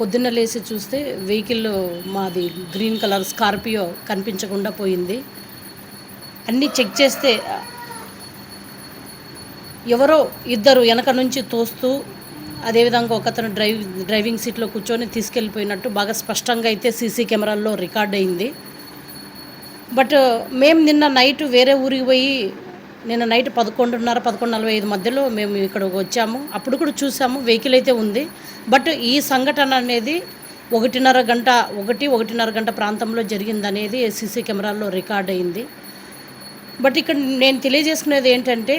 పొద్దున్న లేచి చూస్తే వెహికల్ మాది గ్రీన్ కలర్ స్కార్పియో కనిపించకుండా పోయింది. అన్నీ చెక్ చేస్తే ఎవరో ఇద్దరు వెనక నుంచి తోస్తూ అదేవిధంగా ఒకతను డ్రైవ్ డ్రైవింగ్ సీట్లో కూర్చొని తీసుకెళ్ళిపోయినట్టు బాగా స్పష్టంగా అయితే సీసీ కెమెరాల్లో రికార్డ్ అయింది. బట్ మేము నిన్న నైట్ వేరే ఊరికి పోయి నిన్న నైట్ పదకొండున్నర పదకొండు నలభై ఐదు మధ్యలో మేము ఇక్కడికి వచ్చాము. అప్పుడు కూడా చూసాము వెహికల్ అయితే ఉంది. బట్ ఈ సంఘటన అనేది ఒకటిన్నర గంట ఒకటి ఒకటిన్నర గంట ప్రాంతంలో జరిగిందనేది సీసీ కెమెరాల్లో రికార్డ్ అయింది. బట్ ఇక్కడ నేను తెలియజేసుకునేది ఏంటంటే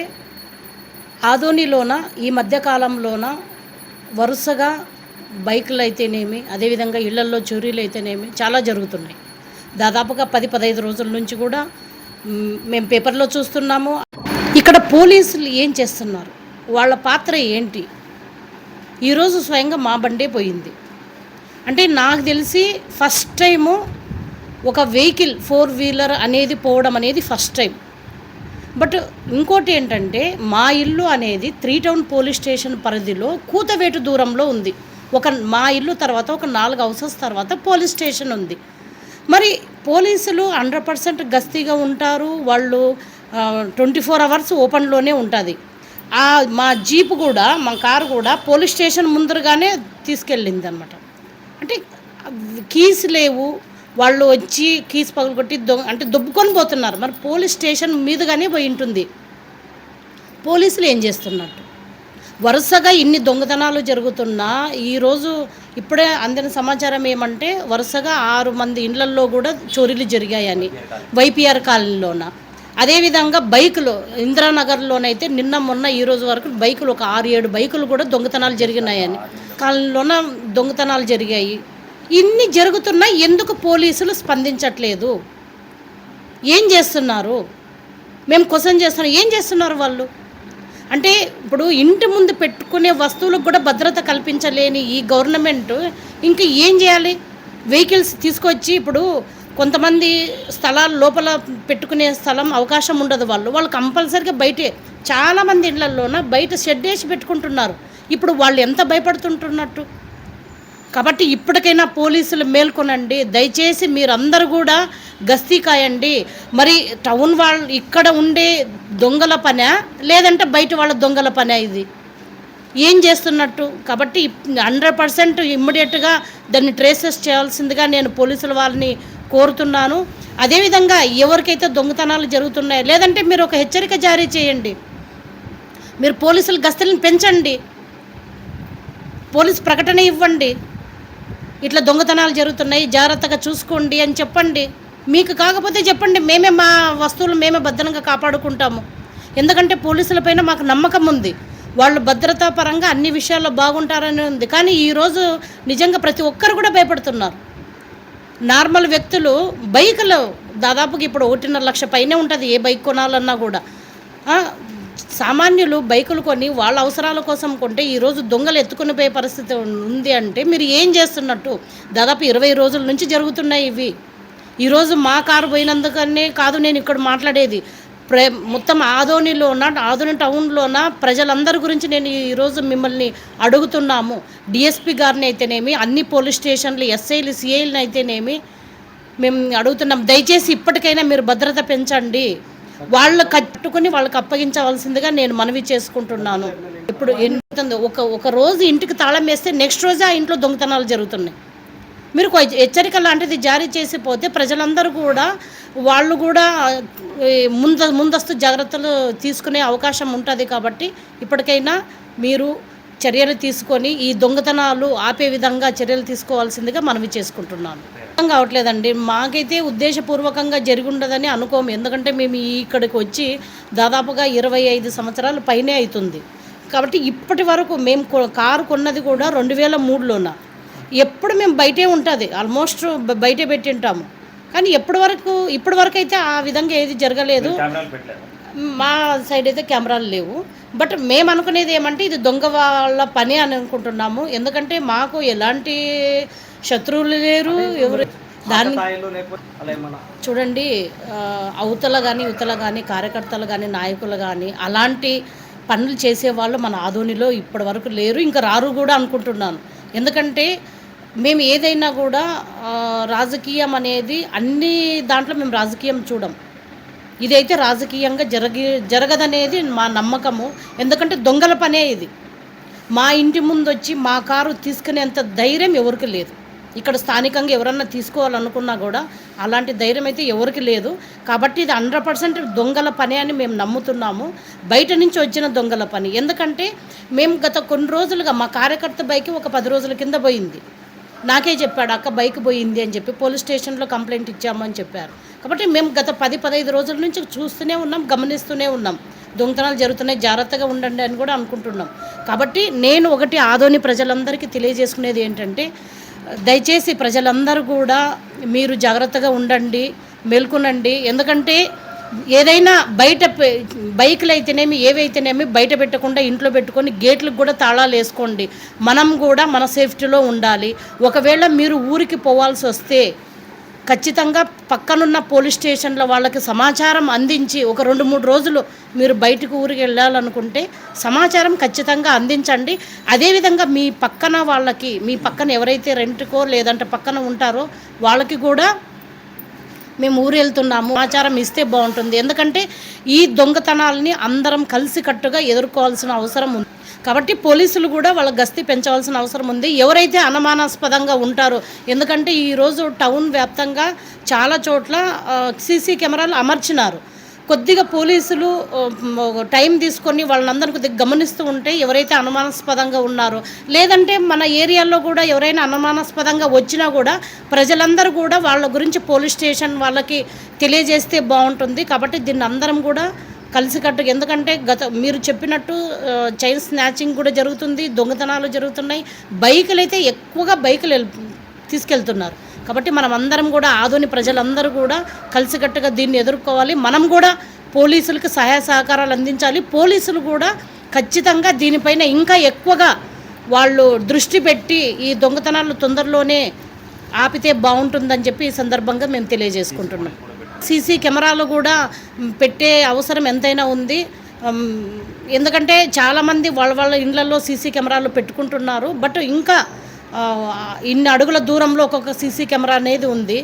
ఆదోనిలోన ఈ మధ్యకాలంలోన వరుసగా బైకులు అయితేనేమి అదేవిధంగా ఇళ్ళల్లో చోరీలు అయితేనేమి చాలా జరుగుతున్నాయి. దాదాపుగా పది పదహైదు రోజుల నుంచి కూడా మేము పేపర్లో చూస్తున్నాము. ఇక్కడ పోలీసులు ఏం చేస్తున్నారు? వాళ్ళ పాత్ర ఏంటి? ఈరోజు స్వయంగా మా బండే పోయింది. అంటే నాకు తెలిసి ఫస్ట్ టైము ఒక వెహికల్ ఫోర్ వీలర్ అనేది పోవడం అనేది ఫస్ట్ టైం. బట్ ఇంకోటి ఏంటంటే మా ఇల్లు అనేది త్రీ టౌన్ పోలీస్ స్టేషన్ పరిధిలో కూతవేటు దూరంలో ఉంది. ఒక మా ఇల్లు తర్వాత ఒక నాలుగు హౌసెస్ తర్వాత పోలీస్ స్టేషన్ ఉంది. మరి పోలీసులు హండ్రెడ్ పర్సెంట్ గస్తీగా ఉంటారు వాళ్ళు ట్వంటీ ఫోర్ అవర్స్ ఓపెన్లోనే ఉంటుంది. ఆ మా జీప్ కూడా మా కారు కూడా పోలీస్ స్టేషన్ ముందరగానే తీసుకెళ్ళింది అనమాట అంటే కీస్ లేవు వాళ్ళు వచ్చి కీస్ పగలగొట్టి దొ అంటే దొబ్బుకొని పోతున్నారు. మరి పోలీస్ స్టేషన్ మీదుగానే పోయి ఉంటుంది. పోలీసులు ఏం చేస్తున్నట్టు? వరుసగా ఇన్ని దొంగతనాలు జరుగుతున్నా ఈరోజు ఇప్పుడే అందిన సమాచారం ఏమంటే వరుసగా ఆరు మంది ఇండ్లల్లో కూడా చోరీలు జరిగాయని వైపీఆర్ కాలనీలోన. అదేవిధంగా బైకులు ఇందిరానగర్లోనైతే నిన్న మొన్న ఈ రోజు వరకు బైకులు ఒక ఆరు ఏడు బైకులు కూడా దొంగతనాలు జరిగినాయని. కాలనీలోన దొంగతనాలు జరిగాయి. ఇన్ని జరుగుతున్నా ఎందుకు పోలీసులు స్పందించట్లేదు? ఏం చేస్తున్నారు? మేము క్వశ్చన్ చేస్తున్నాం. ఏం చేస్తున్నారు వాళ్ళు? అంటే ఇప్పుడు ఇంటి ముందు పెట్టుకునే వస్తువులకు కూడా భద్రత కల్పించలేని ఈ గవర్నమెంట్ ఇంకా ఏం చేయాలి? వెహికల్స్ తీసుకొచ్చి ఇప్పుడు కొంతమంది స్థలాలు లోపల పెట్టుకునే స్థలం అవకాశం ఉండదు వాళ్ళు. వాళ్ళు కంపల్సరిగా బయటే చాలామంది ఇళ్ళలోన బయట షెడ్ వేసి పెట్టుకుంటున్నారు. ఇప్పుడు వాళ్ళు ఎంత భయపడుతుంటున్నట్టు? కాబట్టి ఇప్పటికైనా పోలీసులు మేల్కొనండి. దయచేసి మీరందరూ కూడా గస్తీ కాయండి. మరి టౌన్ వాళ్ళు ఇక్కడ ఉండే దొంగల పనా లేదంటే బయట వాళ్ళ దొంగల పనే ఇది. ఏం చేస్తున్నట్టు? కాబట్టి హండ్రెడ్ పర్సెంట్ ఇమ్మీడియట్గా దాన్ని ట్రేసెస్ చేయాల్సిందిగా నేను పోలీసుల వాళ్ళని కోరుతున్నాను. అదేవిధంగా ఎవరికైతే దొంగతనాలు జరుగుతున్నాయో లేదంటే మీరు ఒక హెచ్చరిక జారీ చేయండి. మీరు పోలీసుల గస్తీలను పెంచండి. పోలీస్ ప్రకటన ఇవ్వండి. ఇట్లా దొంగతనాలు జరుగుతున్నాయి జాగ్రత్తగా చూసుకోండి అని చెప్పండి. మీకు కాకపోతే చెప్పండి మేమే మా వస్తువులు మేమే భద్రంగా కాపాడుకుంటాము. ఎందుకంటే పోలీసులపైన మాకు నమ్మకం ఉంది. వాళ్ళు భద్రతా పరంగా అన్ని విషయాల్లో బాగుంటారని ఉంది. కానీ ఈరోజు నిజంగా ప్రతి ఒక్కరు కూడా భయపడుతున్నారు. నార్మల్ వ్యక్తులు బైకులు దాదాపుగా ఇప్పుడు ఒకటిన్నర లక్ష పైనే ఉంటుంది. ఏ బైక్ కొనాలన్నా కూడా. సామాన్యులు బైకులు కొని వాళ్ళ అవసరాల కోసం కొంటే ఈరోజు దొంగలు ఎత్తుకుని పోయే పరిస్థితి ఉంది అంటే మీరు ఏం చేస్తున్నట్టు దాదాపు ఇరవై రోజుల నుంచి జరుగుతున్నాయి ఇవి. ఈరోజు మా కారు పోయినందుకనే కాదు నేను ఇక్కడ మాట్లాడేది. ప్రే మొత్తం ఆదోనిలోన ఆదోని టౌన్లోన ప్రజలందరి గురించి నేను ఈరోజు మిమ్మల్ని అడుగుతున్నాము. డిఎస్పి గారిని అయితేనేమి అన్ని పోలీస్ స్టేషన్లు ఎస్ఐలు సిఐలు అయితేనేమి మేము అడుగుతున్నాం. దయచేసి ఇప్పటికైనా మీరు భద్రత పెంచండి. వాళ్ళు కట్టుకుని వాళ్ళకి అప్పగించవలసిందిగా నేను మనవి చేసుకుంటున్నాను. ఇప్పుడు ఎంత ఒక ఒక రోజు ఇంటికి తాళం వేస్తే నెక్స్ట్ రోజే ఆ ఇంట్లో దొంగతనాలు జరుగుతున్నాయి. మీరు హెచ్చరిక లాంటిది జారీ చేసిపోతే ప్రజలందరూ కూడా వాళ్ళు కూడా ముంద ముందస్తు జాగ్రత్తలు తీసుకునే అవకాశం ఉంటుంది కాబట్టి ఇప్పటికైనా మీరు చర్యలు తీసుకొని ఈ దొంగతనాలు ఆపే విధంగా చర్యలు తీసుకోవాల్సిందిగా మనవి చేసుకుంటున్నాను. కావట్లేదండి. మాకైతే ఉద్దేశపూర్వకంగా జరిగి ఉండదని అనుకోము. ఎందుకంటే మేము ఇక్కడికి వచ్చి దాదాపుగా ఇరవై ఐదు సంవత్సరాల పైనే అవుతుంది కాబట్టి ఇప్పటి వరకు మేము కారు కొన్నది కూడా రెండు వేల మూడులోన. ఎప్పుడు మేము బయటే ఉంటుంది. ఆల్మోస్ట్ బయటే పెట్టింటాము. కానీ ఎప్పటి వరకు ఇప్పటి వరకు అయితే ఆ విధంగా ఏది జరగలేదు. మా సైడ్ అయితే కెమెరాలు లేవు. బట్ మేము అనుకునేది ఏమంటే ఇది దొంగ వాళ్ళ పని అని అనుకుంటున్నాము. ఎందుకంటే మాకు ఎలాంటి శత్రువులు లేరు ఎవరు దాన్ని చూడండి అవతల కానీ ఇవతల కానీ కార్యకర్తలు కానీ నాయకులు కానీ అలాంటి పనులు చేసేవాళ్ళు మన ఆదోనిలో ఇప్పటి వరకు లేరు ఇంకా రారు కూడా అనుకుంటున్నాను. ఎందుకంటే మేము ఏదైనా కూడా రాజకీయం అనేది అన్ని దాంట్లో మేము రాజకీయం చూడం. ఇదైతే రాజకీయంగా జరగి జరగదనేది మా నమ్మకము. ఎందుకంటే దొంగల పనే ఇది. మా ఇంటి ముందు వచ్చి మా కారు తీసుకునేంత ధైర్యం ఎవరికి లేదు. ఇక్కడ స్థానికంగా ఎవరన్నా తీసుకోవాలనుకున్నా కూడా అలాంటి ధైర్యం అయితే ఎవరికి లేదు. కాబట్టి ఇది హండ్రెడ్ పర్సెంట్ దొంగల పని అని మేము నమ్ముతున్నాము. బయట నుంచి వచ్చిన దొంగల పని. ఎందుకంటే మేము గత కొన్ని రోజులుగా మా కార్యకర్త బైక్ ఒక పది రోజుల కింద పోయింది. నాకే చెప్పాడు అక్క బైక్ పోయింది అని చెప్పి పోలీస్ స్టేషన్లో కంప్లైంట్ ఇచ్చామని చెప్పారు. కాబట్టి మేము గత పది పదహైదు రోజుల నుంచి చూస్తూనే ఉన్నాం గమనిస్తూనే ఉన్నాం. దొంగతనాలు జరుగుతున్నాయి జాగ్రత్తగా ఉండండి అని కూడా అనుకుంటున్నాం. కాబట్టి నేను ఒకటి ఆదోని ప్రజలందరికీ తెలియజేసుకునేది ఏంటంటే దయచేసి ప్రజలందరూ కూడా మీరు జాగ్రత్తగా ఉండండి మేల్కొనండి. ఎందుకంటే ఏదైనా బయట బైకులు అయితేనేమి ఏవైతేనేమి బయట పెట్టకుండా ఇంట్లో పెట్టుకొని గేట్లకు కూడా తాళాలు వేసుకోండి. మనం కూడా మన సేఫ్టీలో ఉండాలి. ఒకవేళ మీరు ఊరికి పోవాల్సి వస్తే ఖచ్చితంగా పక్కనున్న పోలీస్ స్టేషన్లో వాళ్ళకి సమాచారం అందించి ఒక రెండు మూడు రోజులు మీరు బయటకు ఊరికి వెళ్ళాలనుకుంటే సమాచారం ఖచ్చితంగా అందించండి. అదేవిధంగా మీ పక్కన వాళ్ళకి మీ పక్కన ఎవరైతే రెంట్కో లేదంటే పక్కన ఉంటారో వాళ్ళకి కూడా మేము ఊరు వెళ్తున్నాము. సమాచారం ఇస్తే బాగుంటుంది. ఎందుకంటే ఈ దొంగతనాలని అందరం కలిసికట్టుగా ఎదుర్కోవాల్సిన అవసరం ఉంది. కాబట్టి పోలీసులు కూడా వాళ్ళ గస్తీ పెంచవలసిన అవసరం ఉంది. ఎవరైతే అనుమానాస్పదంగా ఉంటారో ఎందుకంటే ఈరోజు టౌన్ వ్యాప్తంగా చాలా చోట్ల సీసీ కెమెరాలు అమర్చినారు. కొద్దిగా పోలీసులు టైం తీసుకొని వాళ్ళందరిని కొద్దిగా గమనిస్తూ ఉంటే ఎవరైతే అనుమానాస్పదంగా ఉన్నారో లేదంటే మన ఏరియాలో కూడా ఎవరైనా అనుమానాస్పదంగా వచ్చినా కూడా ప్రజలందరూ కూడా వాళ్ళ గురించి పోలీస్ స్టేషన్ వాళ్ళకి తెలియజేస్తే బాగుంటుంది. కాబట్టి దీన్ని అందరం కూడా కలిసికట్టు ఎందుకంటే గత మీరు చెప్పినట్టు చైన్ స్నాచింగ్ కూడా జరుగుతుంది దొంగతనాలు జరుగుతున్నాయి. బైకులు అయితే ఎక్కువగా బైకులు వెళ్- తీసుకెళ్తున్నారు. కాబట్టి మనం అందరం కూడా ఆధుని ప్రజలందరూ కూడా కలిసికట్టుగా దీన్ని ఎదుర్కోవాలి. మనం కూడా పోలీసులకు సహాయ సహకారాలు అందించాలి. పోలీసులు కూడా ఖచ్చితంగా దీనిపైన ఇంకా ఎక్కువగా వాళ్ళు దృష్టి పెట్టి ఈ దొంగతనాలు తొందరలోనే ఆపితే బాగుంటుందని చెప్పి ఈ సందర్భంగా మేము తెలియజేసుకుంటున్నాం. సీసీ కెమెరాలు కూడా పెట్టే అవసరం ఎంతైనా ఉంది. ఎందుకంటే చాలామంది వాళ్ళ వాళ్ళ ఇళ్ళలో సీసీ కెమెరాలు పెట్టుకుంటున్నారు. బట్ ఇంకా ఇన్ని అడుగుల దూరంలో ఒక్కొక్క సీసీ కెమెరా అనేది ఉంది.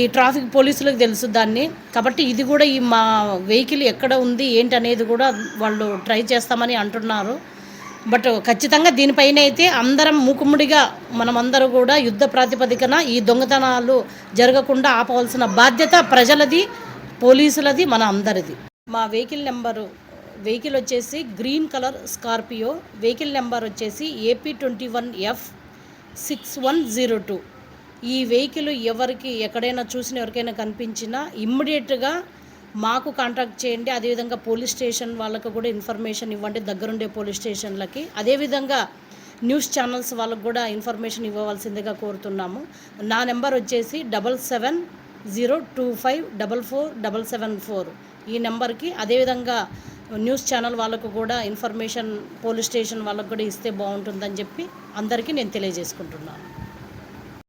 ఈ ట్రాఫిక్ పోలీసులకు తెలుసు దాన్ని. కాబట్టి ఇది కూడా ఈ మా వెహికల్ ఎక్కడ ఉంది ఏంటి అనేది కూడా వాళ్ళు ట్రై చేస్తామని అంటున్నారు. బట్ ఖచ్చితంగా దీనిపైన అయితే అందరం మూకుమ్మడిగా మనమందరూ కూడా యుద్ధ ప్రాతిపదికన ఈ దొంగతనాలు జరగకుండా ఆపవలసిన బాధ్యత ప్రజలది పోలీసులది మన అందరిది. మా వెహికల్ నెంబరు వెహికల్ వచ్చేసి green colour Scorpio. Vehicle number వచ్చేసి AP twenty one F six one zero two. ఈ వెహికల్ ఎవరికి ఎక్కడైనా చూసిన ఎవరికైనా కనిపించినా ఇమ్మీడియట్గా మాకు కాంటాక్ట్ చేయండి. అదేవిధంగా పోలీస్ స్టేషన్ వాళ్ళకు కూడా ఇన్ఫర్మేషన్ ఇవ్వండి. దగ్గరుండే పోలీస్ స్టేషన్లకి అదేవిధంగా న్యూస్ ఛానల్స్ వాళ్ళకు కూడా ఇన్ఫర్మేషన్ ఇవ్వవలసిందిగా కోరుతున్నాము. నా నెంబర్ వచ్చేసి double seven zero two five double four double seven four ఈ నెంబర్కి అదేవిధంగా న్యూస్ ఛానల్ వాళ్ళకు కూడా ఇన్ఫర్మేషన్ పోలీస్ స్టేషన్ వాళ్ళకు కూడా ఇస్తే బాగుంటుందని చెప్పి అందరికీ నేను తెలియజేసుకుంటున్నాను.